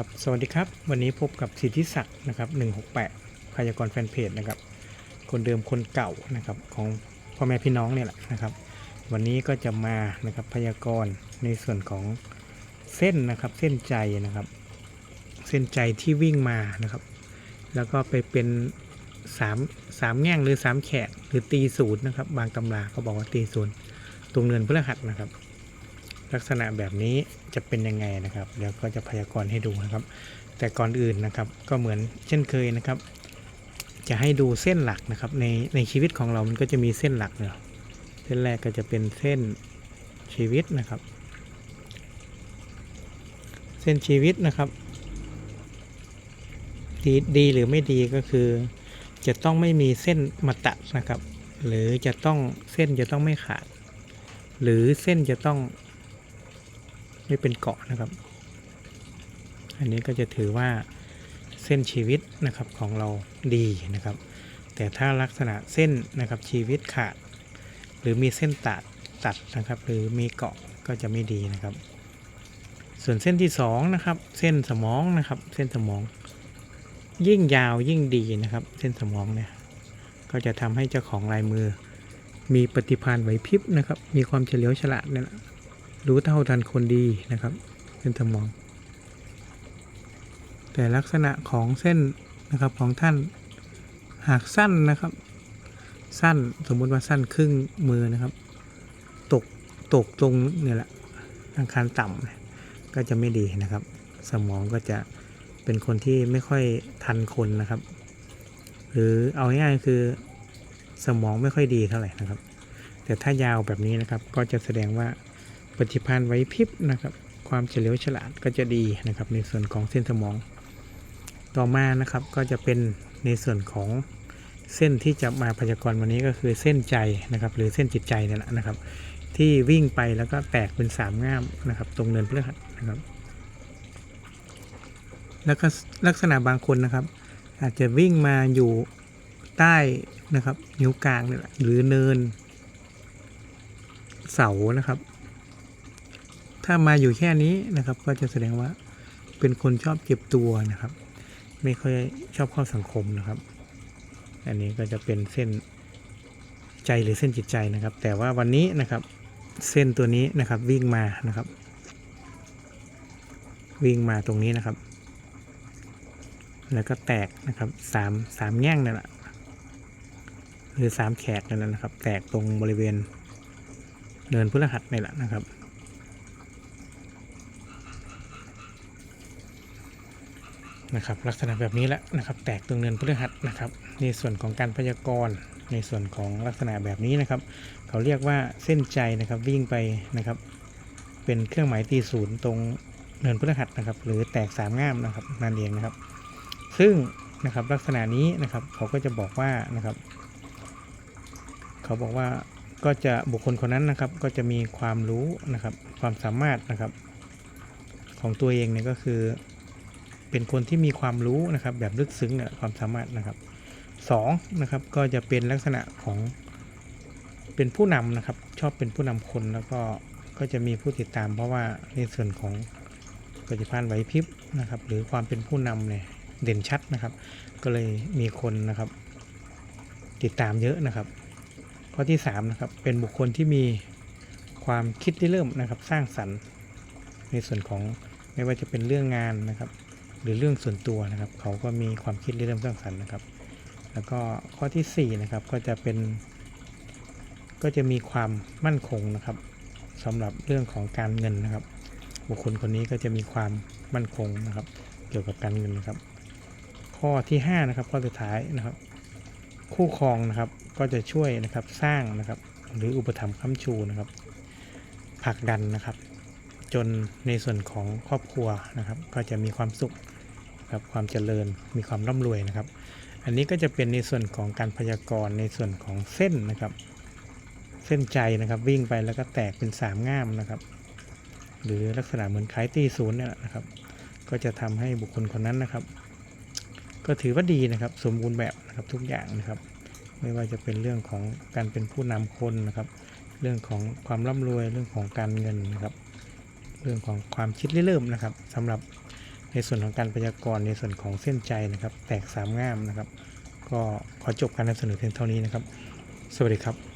ครับสวัสดีครับ วันนี้พบกับสิทธิศักดิ์นะครับ168พยากรณ์แฟนเพจนะครับคนเดิมคนเก่านะครับของพ่อแม่พี่น้องเนี่ยแหละนะครับ วันนี้ก็จะมานะครับพยากรณ์ในส่วนของเส้นนะครับเส้นใจนะครับ เส้นใจที่วิ่งมานะครับ แล้วก็ไปเป็นสามสามแง่งหรือสามแขกหรือตีศูนย์นะครับ บางตำราเขาบอกว่าตีศูนย์ตรงเนินพฤหัสนะครับ ลักษณะแบบนี้จะเป็นยังไงนะครับเดี๋ยวก็จะพยากรณ์ให้ดูนะครับ แต่ก่อนอื่นนะครับก็เหมือนเช่นเคยนะครับ จะให้ดูเส้นหลักนะครับ ในในชีวิตของเรามันก็จะมีเส้นหลักเนาะเส้นแรกก็จะเป็นเส้นชีวิตนะครับ เส้นชีวิตนะครับดีดีหรือไม่ดีก็คือ จะต้องไม่มีเส้นมาตัดนะครับ หรือจะต้องเส้นจะต้องไม่ขาด หรือเส้นจะต้อง ไม่เป็นเกาะนะครับ อันนี้ก็จะถือว่าเส้นชีวิตนะครับของเราดีนะครับ แต่ถ้าลักษณะเส้นนะครับชีวิตขาด หรือมีเส้นตัดตัดนะครับ หรือมีเกาะก็จะไม่ดีนะครับ ส่วนเส้นที่สองนะครับเส้นสมองนะครับ เส้นสมอง ยิ่งยาวยิ่งดีนะครับ เส้นสมองเนี่ยก็จะทำให้เจ้าของลายมือ มีปฏิภาณไหวพริบนะครับ มีความเฉลียวฉลาดเนี่ยแหละ รู้เท่าทันคนดีนะครับ เส้นสมอง แต่ลักษณะของเส้นนะครับของท่านหากสั้นนะครับ สั้นสมมติว่าสั้นครึ่งมือนะครับ ตกตกตรงเนี่ยแหละอังคารต่ำก็จะไม่ดีนะครับ สมองก็จะเป็นคนที่ไม่ค่อยทันคนนะครับ หรือเอาง่ายๆคือสมองไม่ค่อยดีเท่าไหร่นะครับ แต่ถ้ายาวแบบนี้นะครับก็จะแสดงว่า ปฏิภาณไหวพริบนะครับ ความเฉลียวฉลาดก็จะดีนะครับ ในส่วนของเส้นสมอง ต่อมานะครับก็จะเป็นในส่วนของเส้นที่จะมาพยากรณ์วันนี้ก็คือเส้นใจนะครับ หรือเส้นจิตใจนี่แหละนะครับ ที่วิ่งไปแล้วก็แตกเป็นสามง่ามนะครับ ตรงเนินพฤหัสนะครับ แล้วก็ลักษณะบางคนนะครับ อาจจะวิ่งมาอยู่ใต้นะครับ นิ้วกลางนี่แหละหรือเนิน เสานะครับ ถ้ามาอยู่แค่นี้นะครับ ก็จะแสดงว่าเป็นคนชอบเก็บตัวนะครับ ไม่ค่อยชอบเข้าสังคมนะครับ อันนี้ก็จะเป็นเส้นใจหรือเส้นจิตใจนะครับ แต่ว่าวันนี้นะครับเส้นตัวนี้นะครับวิ่งมานะครับ วิ่งมาตรงนี้นะครับ แล้วก็แตกนะครับสามสามแง่งนั่นแหละหรือสามแขกนั่นแหละนะครับ แตกตรงบริเวณเนินพฤหัสนี่แหละนะครับ นะครับลักษณะแบบนี้แหละนะครับแตกตรงเนินพฤหัสนะครับในส่วนของการพยากรณ์ในส่วนของลักษณะแบบนี้นะครับ เขาเรียกว่าเส้นใจนะครับวิ่งไปนะครับ เป็นเครื่องหมายตีศูนย์ตรงเนินพฤหัสนะครับ หรือแตกสามง่ามนะครับนั่นเองนะครับ ซึ่งนะครับลักษณะนี้นะครับเขาก็จะบอกว่านะครับ เขาบอกว่าก็จะบุคคลคนนั้นนะครับ ก็จะมีความรู้นะครับ ความสามารถนะครับ ของตัวเองเนี่ยก็คือ เป็นคนที่มีความรู้นะครับ แบบลึกซึ้งเนี่ยความสามารถนะครับสองนะครับก็จะเป็นลักษณะของเป็นผู้นำนะครับ ชอบเป็นผู้นำคนแล้วก็ก็จะมีผู้ติดตาม เพราะว่าในส่วนของปฏิภาณไหวพริบนะครับ หรือความเป็นผู้นำเนี่ยเด่นชัดนะครับ ก็เลยมีคนนะครับ ติดตามเยอะนะครับ ข้อที่3นะครับเป็นบุคคลที่มีความคิดที่เริ่มนะครับ สร้างสรรค์ ในส่วนของไม่ว่าจะเป็นเรื่องงานนะครับ หรือเรื่องส่วนตัวนะครับ เขาก็มีความคิดเริ่มสร้างสรรค์นะครับ แล้วก็ข้อที่4นะครับก็จะเป็น ก็จะมีความมั่นคงนะครับสำหรับเรื่องของการเงินนะครับ บุคคลคนนี้ก็จะมีความมั่นคงนะครับ เกี่ยวกับการเงินนะครับ ข้อที่5นะครับข้อสุดท้ายนะครับ คู่ครองนะครับก็จะช่วยนะครับสร้างนะครับ หรืออุปถัมภ์ค้ำชูนะครับผลักดันนะครับ จนในส่วนของครอบครัวนะครับ ก็จะมีความสุขครับความเจริญมีความร่ำรวยนะครับ อันนี้ก็จะเป็นในส่วนของการพยากรณ์ในส่วนของเส้นนะครับ เส้นใจนะครับวิ่งไปแล้วก็แตกเป็นสามง่ามนะครับ หรือลักษณะเหมือนคล้ายตีศูนย์เนี่ยนะครับ ก็จะทำให้บุคคลคนนั้นนะครับ ก็ถือว่าดีนะครับ สมบูรณ์แบบนะครับทุกอย่างนะครับ ไม่ว่าจะเป็นเรื่องของการเป็นผู้นำคนนะครับ เรื่องของความร่ำรวยเรื่องของการเงินนะครับ เรื่องของความคิดเริ่มนะครับสำหรับในส่วนของการพยากรณ์ในส่วนของเส้นใจนะครับ แตกสามง่ามนะครับ ก็ขอจบการนำเสนอเพียงเท่านี้นะครับ สวัสดีครับ